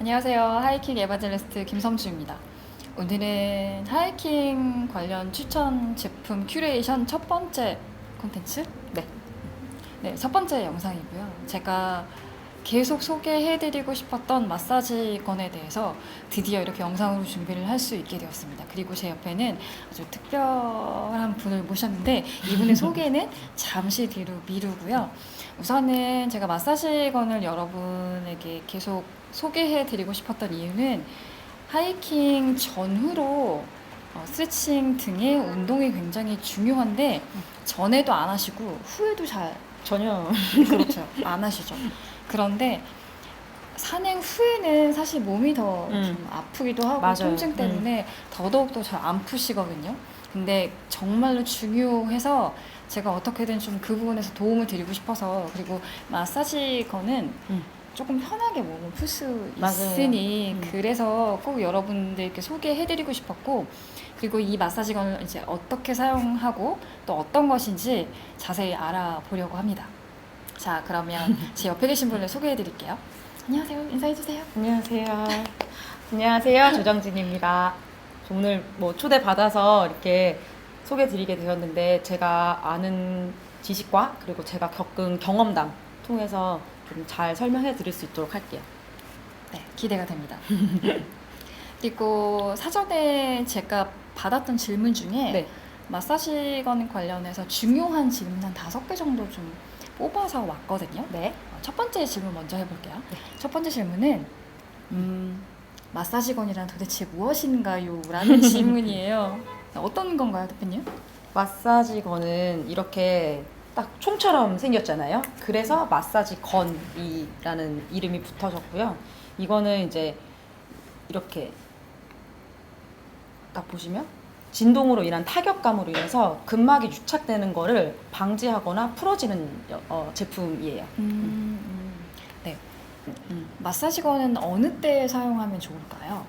안녕하세요. 하이킹 에바젤리스트 김섬주입니다. 오늘은 하이킹 관련 추천 제품 큐레이션 첫 번째 콘텐츠? 네. 네, 첫 번째 영상이고요. 제가 계속 소개해드리고 싶었던 마사지건에 대해서 드디어 이렇게 영상으로 준비를 할 수 있게 되었습니다. 그리고 제 옆에는 아주 특별한 분을 모셨는데 이분의 소개는 잠시 뒤로 미루고요. 우선은 제가 마사지건을 여러분에게 계속 소개해드리고 싶었던 이유는 하이킹 전후로 어, 스트레칭 등의 운동이 굉장히 중요한데 전에도 안 하시고 후에도 잘 전혀 그렇죠. 안 하시죠. 그런데 산행 후에는 사실 몸이 더좀 음. 아프기도 하고 맞아요. 통증 때문에 더더욱 더 잘 안 푸시거든요. 근데 정말로 중요해서 제가 어떻게든 좀 그 부분에서 도움을 드리고 싶어서 그리고 마사지건은 음. 조금 편하게 몸을 풀 수 맞아요. 있으니 음. 그래서 꼭 여러분들께 소개해드리고 싶었고 그리고 이 마사지건을 이제 어떻게 사용하고 또 어떤 것인지 자세히 알아보려고 합니다. 자 그러면 제 옆에 계신 분을 소개해 드릴게요. 안녕하세요. 인사해 주세요. 안녕하세요. 안녕하세요. 조정진입니다. 오늘 뭐 초대 받아서 이렇게 소개 드리게 되었는데 제가 아는 지식과 그리고 제가 겪은 경험담 통해서 좀 잘 설명해 드릴 수 있도록 할게요. 네, 기대가 됩니다. 그리고 사전에 제가 받았던 질문 중에 네. 마사지건 관련해서 중요한 질문 한 다섯 개 정도 좀 뽑아서 왔거든요. 네. 어, 첫 번째 질문 먼저 해볼게요. 첫 번째 질문은 음, 마사지건이란 도대체 무엇인가요? 라는 질문이에요. 어떤 건가요, 대표님? 마사지건은 이렇게 딱 총처럼 생겼잖아요. 그래서 마사지건이라는 이름이 붙어졌고요. 이거는 이제 이렇게 딱 보시면 진동으로 인한 타격감으로 인해서 근막이 유착되는 거를 방지하거나 풀어지는 여- 어, 제품이에요. 음, 네. 음. 마사지건은 어느 때 사용하면 좋을까요?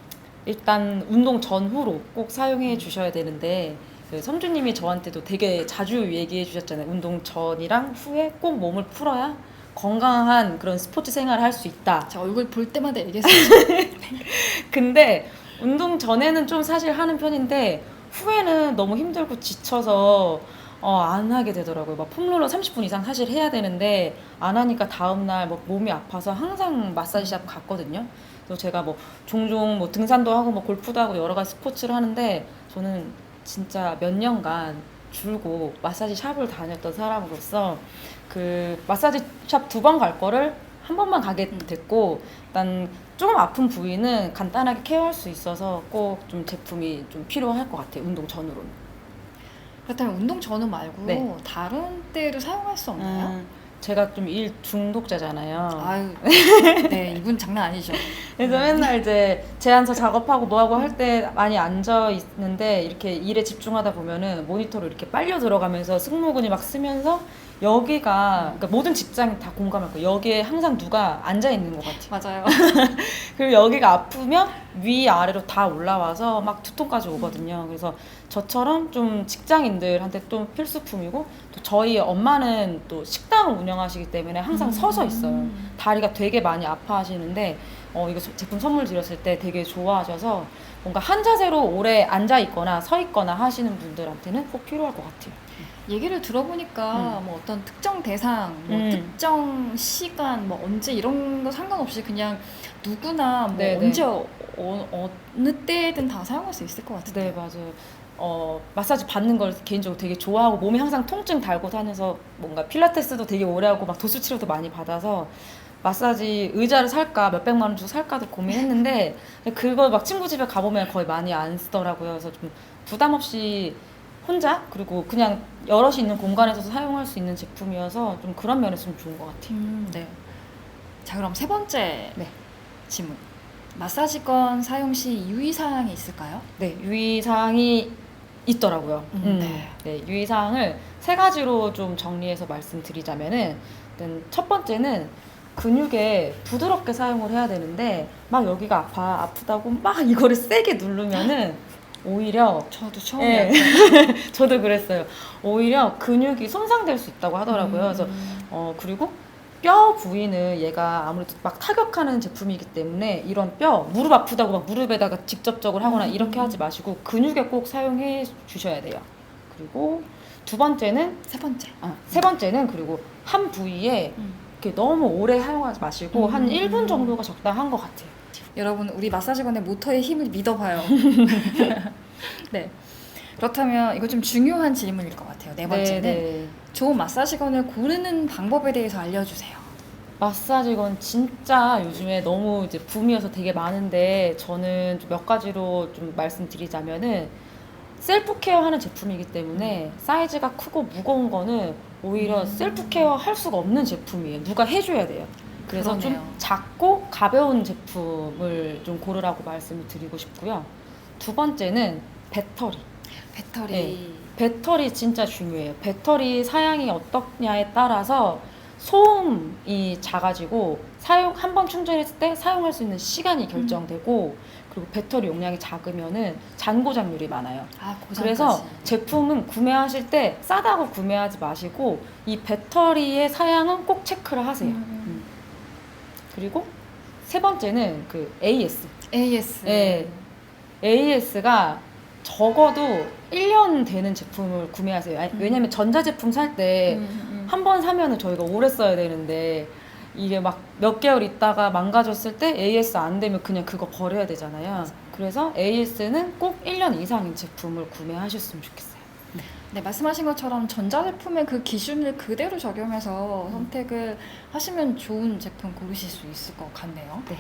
일단 운동 전후로 꼭 사용해 주셔야 되는데 그 섬주님이 저한테도 되게 자주 얘기해 주셨잖아요. 운동 전이랑 후에 꼭 몸을 풀어야 건강한 그런 스포츠 생활을 할 수 있다. 제 얼굴 볼 때마다 얘기했어요. 근데 운동 전에는 좀 사실 하는 편인데 후에는 너무 힘들고 지쳐서 어, 안 하게 되더라고요. 막 폼롤러 30분 이상 사실 해야 되는데 안 하니까 다음날 뭐 몸이 아파서 항상 마사지샵 갔거든요. 그래서 제가 뭐 종종 뭐 등산도 하고 뭐 골프도 하고 여러 가지 스포츠를 하는데 저는 진짜 몇 년간 줄고 마사지 샵을 다녔던 사람으로서 그 마사지 샵 두 번 갈 거를 한 번만 가게 됐고 일단 조금 아픈 부위는 간단하게 케어할 수 있어서 꼭 좀 제품이 좀 필요할 것 같아요. 운동 전후로는. 그렇다면 운동 전후 말고 네. 다른 때도 사용할 수 없나요? 음, 제가 좀 일 중독자잖아요. 아유, 네 이분 장난 아니죠. 그래서 맨날 이제 제안서 작업하고 뭐하고 할 때 많이 앉아 있는데 이렇게 일에 집중하다 보면은 모니터로 이렇게 빨려 들어가면서 승모근이 막 쓰면서 여기가 그러니까 모든 직장이 다 공감할 거예요. 여기에 항상 누가 앉아 있는 것 같아요. 맞아요. 그리고 여기가 아프면 위 아래로 다 올라와서 막 두통까지 오거든요. 그래서 저처럼 좀 직장인들한테 또 필수품이고 또 저희 엄마는 또 식당을 운영하시기 때문에 항상 서서 있어요. 다리가 되게 많이 아파하시는데 어, 이거 소- 제품 선물 드렸을 때 되게 좋아하셔서 뭔가 한 자세로 오래 앉아 있거나 서 있거나 하시는 분들한테는 꼭 필요할 것 같아요. 얘기를 들어보니까 뭐 어떤 특정 대상, 뭐 음. 특정 시간, 뭐 언제 이런 거 상관없이 그냥 누구나 뭐 네, 네. 언제 어, 어, 느 때든 다 사용할 수 있을 것 같은데. 네, 맞아요. 어, 마사지 받는 걸 개인적으로 되게 좋아하고 몸이 항상 통증 달고 다녀서 뭔가 필라테스도 되게 오래 하고 막 도수 치료도 많이 받아서 마사지 의자를 살까 몇 백만 원 주고 살까도 고민했는데 그걸 막 친구 집에 가보면 거의 많이 안 쓰더라고요. 그래서 좀 부담 없이 혼자 그리고 그냥 여럿이 있는 공간에서 사용할 수 있는 제품이어서 좀 그런 면에서 좀 좋은 것 같아요. 음, 네. 자 그럼 세 번째 네. 질문. 마사지건 사용 시 유의사항이 있을까요? 네, 유의사항이 있더라고요. 음, 음, 네. 네. 유의사항을 세 가지로 좀 정리해서 말씀드리자면은 일단 첫 번째는 근육에 부드럽게 사용을 해야 되는데 막 여기가 아파 아프다고 막 이거를 세게 누르면은 오히려 저도 예. 처음에 저도 그랬어요. 오히려 근육이 손상될 수 있다고 하더라고요. 그래서 음. 어 그리고 뼈 부위는 얘가 아무래도 막 타격하는 제품이기 때문에 이런 뼈 무릎 아프다고 막 무릎에다가 직접적으로 하거나 음. 이렇게 하지 마시고 근육에 꼭 사용해 주셔야 돼요. 그리고 두 번째는 세 번째. 아, 세 번째는 그리고 한 부위에 음. 이렇게 너무 오래 사용하지 마시고 음. 한 1분 정도가 적당한 것 같아요. 여러분 우리 마사지건의 모터의 힘을 믿어봐요. 네. 그렇다면 이거 좀 중요한 질문일 것 같아요. 네 번째는 네. 좋은 마사지건을 고르는 방법에 대해서 알려주세요. 마사지건 진짜 요즘에 너무 이제 붐이어서 되게 많은데 저는 좀몇 가지로 좀 말씀드리자면은 셀프 케어 하는 제품이기 때문에 사이즈가 크고 무거운 거는 오히려 음. 셀프 케어 할 수가 없는 제품이에요. 누가 해줘야 돼요. 그래서 그러네요. 좀 작고 가벼운 제품을 좀 고르라고 말씀을 드리고 싶고요. 두 번째는 배터리. 배터리. 네. 배터리 진짜 중요해요. 배터리 사양이 어떻냐에 따라서 소음이 작아지고 사용 한 번 충전했을 때 사용할 수 있는 시간이 결정되고 그리고 배터리 용량이 작으면은 잔고장률이 많아요. 아. 그래서 제품은 구매하실 때 싸다고 구매하지 마시고 이 배터리의 사양은 꼭 체크를 하세요. 음. 그리고 세 번째는 그 AS. AS. 네. AS가 적어도 1년 되는 제품을 구매하세요. 아니, 음. 왜냐면 전자제품 살때 음, 음. 한번 사면은 저희가 오래 써야 되는데 이게 막 몇 개월 있다가 망가졌을 때 AS 안 되면 그냥 그거 버려야 되잖아요. 그래서 AS는 꼭 1년 이상인 제품을 구매하셨으면 좋겠어요. 네, 말씀하신 것처럼 전자제품의 그 기준을 그대로 적용해서 음. 선택을 하시면 좋은 제품 고르실 수 있을 것 같네요. 네.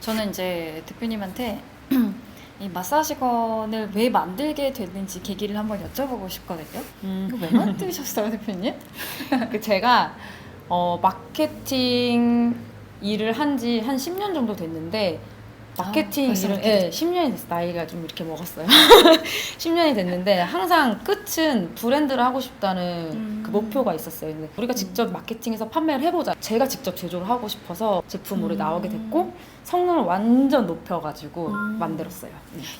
저는 이제 대표님한테 이 마사지건을 왜 만들게 됐는지 계기를 한번 여쭤보고 싶거든요. 이거 왜 만드셨어요, 대표님? 그 제가 어, 마케팅 일을 한 지 한 10년 정도 됐는데 마케팅 아, 그렇게 예, 10년이 됐어 나이가 좀 이렇게 먹었어요. 10년이 됐는데 항상 끝은 브랜드를 하고 싶다는 음. 그 목표가 있었어요. 근데 우리가 직접 마케팅해서 판매를 해보자. 제가 직접 제조를 하고 싶어서 제품으로 음. 나오게 됐고 성능을 완전 높여가지고 음. 만들었어요.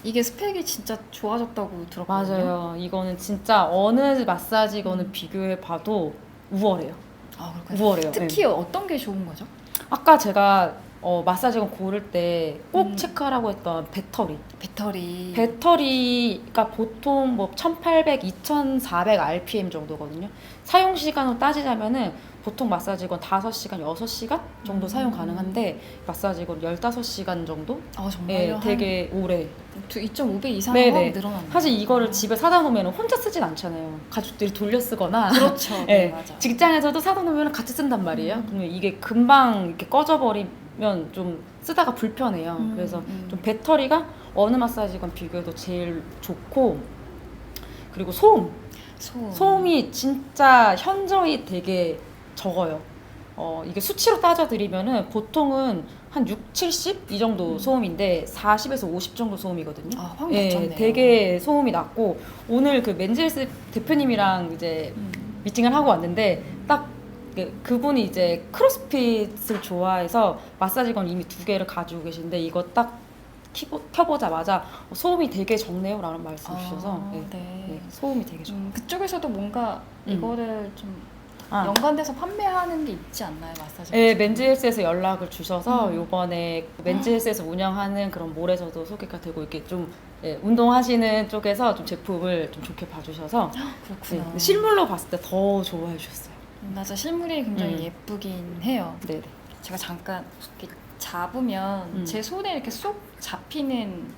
이게 스펙이 진짜 좋아졌다고 들었거든요. 맞아요. 이거는 진짜 어느 마사지건을 음. 비교해 봐도 우월해요. 아, 그렇군요. 우월해요. 예. 특히 어떤 게 좋은 거죠? 아까 제가 어, 마사지건 고를 때 꼭 음. 체크하라고 했던 배터리. 배터리. 배터리가 보통 뭐 1800, 2400 RPM 정도거든요. 사용 시간으로 따지자면은 보통 마사지건 5시간, 6시간 정도 음. 사용 가능한데 마사지건 15시간 정도? 아, 예, 정말요? 되게 오래. 한 2.5배 이상 네네. 늘어났네요. 사실 이거를 집에 사다 놓으면 혼자 쓰진 않잖아요. 가족들이 돌려 쓰거나 그렇죠. 예, 네, 맞아. 직장에서도 사다 놓으면 같이 쓴단 말이에요. 음. 그러면 이게 금방 이렇게 꺼져버리 면좀 쓰다가 불편해요. 음, 그래서 음. 좀 배터리가 어느 마사지건 비교해도 제일 좋고 그리고 소음. 소음. 소음이 진짜 현저히 되게 적어요. 어, 이게 수치로 따져드리면은 보통은 한 6, 70? 이 정도 음. 소음인데 40에서 50 정도 소음이거든요. 아, 확 예, 낮췄네요. 되게 소음이 낮고 오늘 그 맨젤스 대표님이랑 이제 음. 미팅을 하고 왔는데 딱 그, 그분이 이제 크로스핏을 좋아해서 마사지건 이미 두 개를 가지고 계신데 이거 딱 키보, 켜보자마자 어, 소음이 되게 적네요 라는 말씀 주셔서 아, 네, 네. 네, 소음이 되게 좋아요. 음, 그쪽에서도 뭔가 음. 이거를 좀 아, 연관돼서 판매하는 게 있지 않나요, 마사지? 네, 맨즈헬스에서 연락을 주셔서 음. 요번에 맨즈헬스에서 운영하는 그런 몰에서도 소개가 되고 이렇게 좀 예, 운동하시는 쪽에서 좀 제품을 좀 좋게 봐주셔서 네, 그렇구나. 실물로 봤을 때 더 좋아해 주셨어요. 음, 맞아, 실물이 굉장히 음. 예쁘긴 해요. 네네. 제가 잠깐 이렇게 잡으면 음. 제 손에 이렇게 쏙 잡히는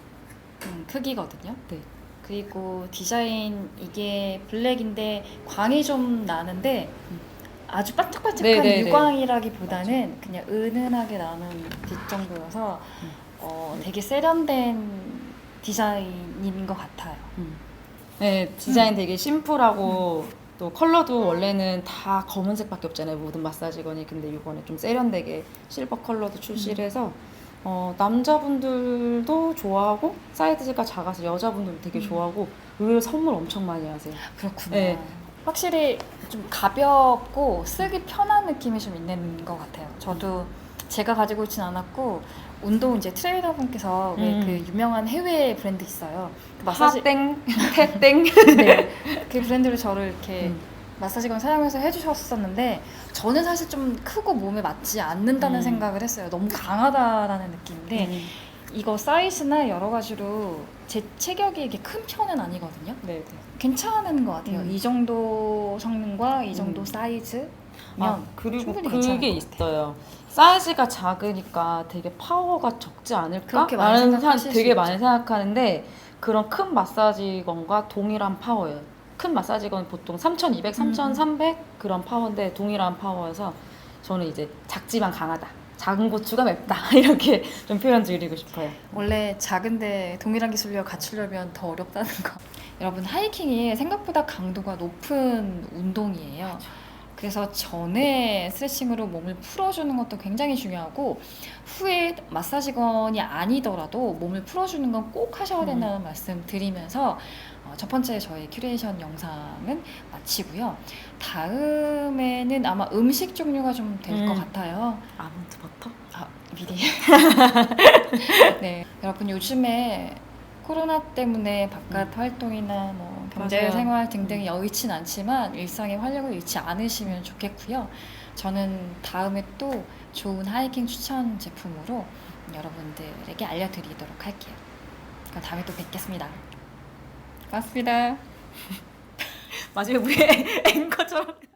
음, 크기거든요. 네. 그리고 디자인 이게 블랙인데 광이 좀 나는데 음. 아주 반짝반짝한 네네네. 유광이라기보다는 그냥 은은하게 나는 빛 정도여서 음. 어, 되게 세련된 디자인인 것 같아요. 네, 디자인 음. 되게 심플하고 또 컬러도 원래는 다 검은색밖에 없잖아요. 모든 마사지건이. 근데 이번에 좀 세련되게 실버 컬러도 출시를 음. 해서 어, 남자분들도 좋아하고 사이즈가 작아서 여자분들도 되게 음. 좋아하고 의외로 선물 엄청 많이 하세요. 그렇구나. 네. 확실히 좀 가볍고 쓰기 편한 느낌이 좀 있는 것 같아요. 저도 제가 가지고 있진 않았고 운동 이제 트레이너 분께서 왜 음. 그 유명한 해외 브랜드 있어요. 그 마사지 하땡, 태땡. 네. 그 브랜드로 저를 이렇게 음. 마사지건 사용해서 해주셨었는데 저는 사실 좀 크고 몸에 맞지 않는다는 음. 생각을 했어요. 너무 강하다라는 느낌인데 음. 이거 사이즈나 여러 가지로 제 체격이 이게 큰 편은 아니거든요. 네, 네. 괜찮은 것 같아요. 음. 이 정도 성능과 이 정도 음. 사이즈면 아, 그리고 충분히 그게 것 같아요. 있어요. 사이즈가 작으니까 되게 파워가 적지 않을까? 그렇게 많이 라는 생각하실 되게 수 많이. 생각하는데 그런 큰 마사지건과 동일한 파워예요. 큰 마사지건 보통 3,200, 음. 3,300 그런 파워인데 동일한 파워여서 저는 이제 작지만 강하다. 작은 고추가 맵다. 이렇게 좀 표현 드리고 싶어요. 원래 작은데 동일한 기술력을 갖추려면 더 어렵다는 거. 여러분 하이킹이 생각보다 강도가 높은 운동이에요. 그래서 전에 스트레칭으로 몸을 풀어주는 것도 굉장히 중요하고 후에 마사지건이 아니더라도 몸을 풀어주는 건 꼭 하셔야 음. 된다는 말씀 드리면서 어, 첫 번째 저희 큐레이션 영상은 마치고요. 다음에는 아마 음식 종류가 좀 될것 음. 같아요. 아몬드 버터? 아, 미리. 네. 여러분 요즘에 코로나 때문에 바깥 활동이나 뭐 경제 음. 맞아요. 음. 생활 등등이 여의치 않지만 일상의 활력을 잃지 않으시면 좋겠고요. 저는 다음에 또 좋은 하이킹 추천 제품으로 여러분들에게 알려드리도록 할게요. 그럼 다음에 또 뵙겠습니다. 고맙습니다. 마지막에 앵커처럼